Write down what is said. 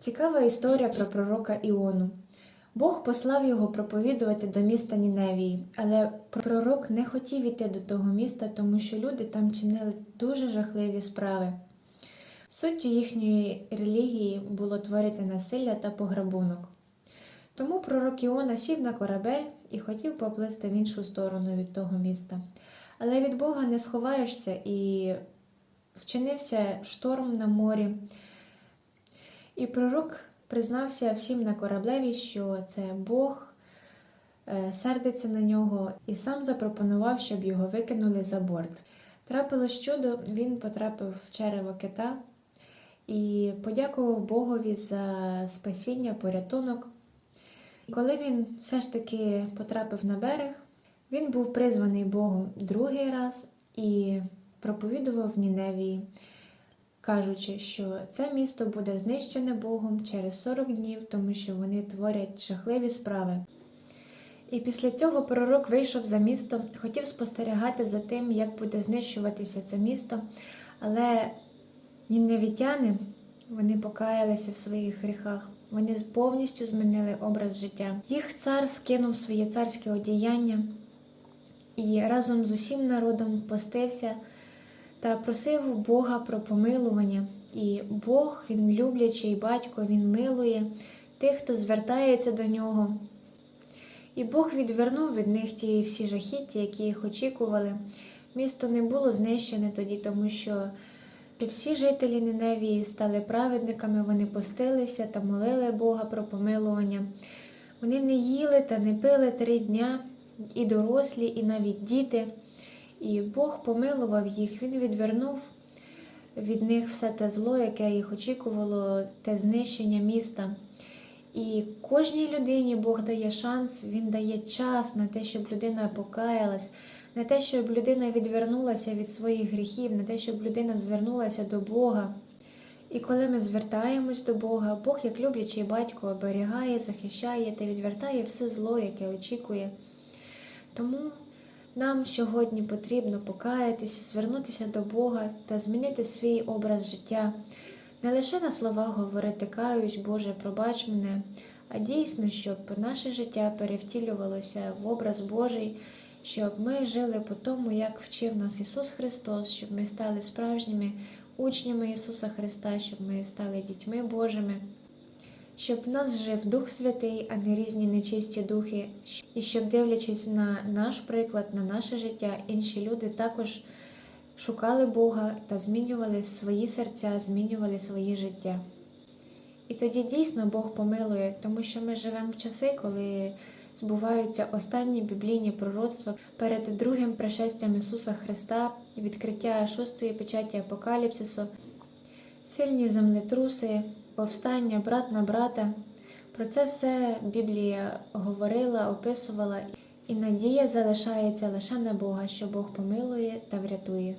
Цікава історія про пророка Іону. Бог послав його проповідувати до міста Ніневії, але пророк не хотів іти до того міста, тому що люди там чинили дуже жахливі справи. Суттю їхньої релігії було творити насилля та пограбунок. Тому пророк Іона сів на корабель і хотів поплисти в іншу сторону від того міста. Але від Бога не сховаєшся і вчинився шторм на морі. І пророк признався всім на кораблеві, що це Бог е, сердиться на нього і сам запропонував, щоб його викинули за борт. Трапилось чудо, він потрапив в черево кита і подякував Богові за спасіння, порятунок. Коли він все ж таки потрапив на берег, він був призваний Богом другий раз і проповідував в Ніневії, кажучи, що це місто буде знищене Богом через 40 днів, тому що вони творять жахливі справи. І після цього пророк вийшов за місто, хотів спостерігати за тим, як буде знищуватися це місто, але ніневітяни вони покаялися в своїх гріхах. Вони повністю змінили образ життя. Їх цар скинув своє царське одіяння і разом з усім народом постився та просив Бога про помилування. І Бог, він люблячий батько, він милує тих, хто звертається до нього. І Бог відвернув від них ті всі жахіття, які їх очікували. Місто не було знищене тоді, тому що всі жителі Ниневії стали праведниками, вони постилися та молили Бога про помилування. Вони не їли та не пили три дня, і дорослі, і навіть діти. І Бог помилував їх, Він відвернув від них все те зло, яке їх очікувало, те знищення міста. І кожній людині Бог дає шанс, Він дає час на те, щоб людина покаялась, на те, щоб людина відвернулася від своїх гріхів, на те, щоб людина звернулася до Бога. І коли ми звертаємось до Бога, Бог, як люблячий батько, оберігає, захищає та відвертає все зло, яке очікує. Тому нам сьогодні потрібно покаятися, звернутися до Бога та змінити свій образ життя. Не лише на словах говорити каюсь, Боже, пробач мене, а дійсно, щоб наше життя перевтілювалося в образ Божий, щоб ми жили по тому, як вчив нас Ісус Христос, щоб ми стали справжніми учнями Ісуса Христа, щоб ми стали дітьми Божими, щоб в нас жив Дух Святий, а не різні нечисті духи, і щоб, дивлячись на наш приклад, на наше життя, інші люди також шукали Бога та змінювали свої серця, змінювали свої життя. І тоді дійсно Бог помилує, тому що ми живемо в часи, коли збуваються останні біблійні пророцтва перед другим пришестям Ісуса Христа, відкриття шостої печаті Апокаліпсису, сильні землетруси, повстання брат на брата. Про це все Біблія говорила, описувала, і надія залишається лише на Бога, що Бог помилує та врятує.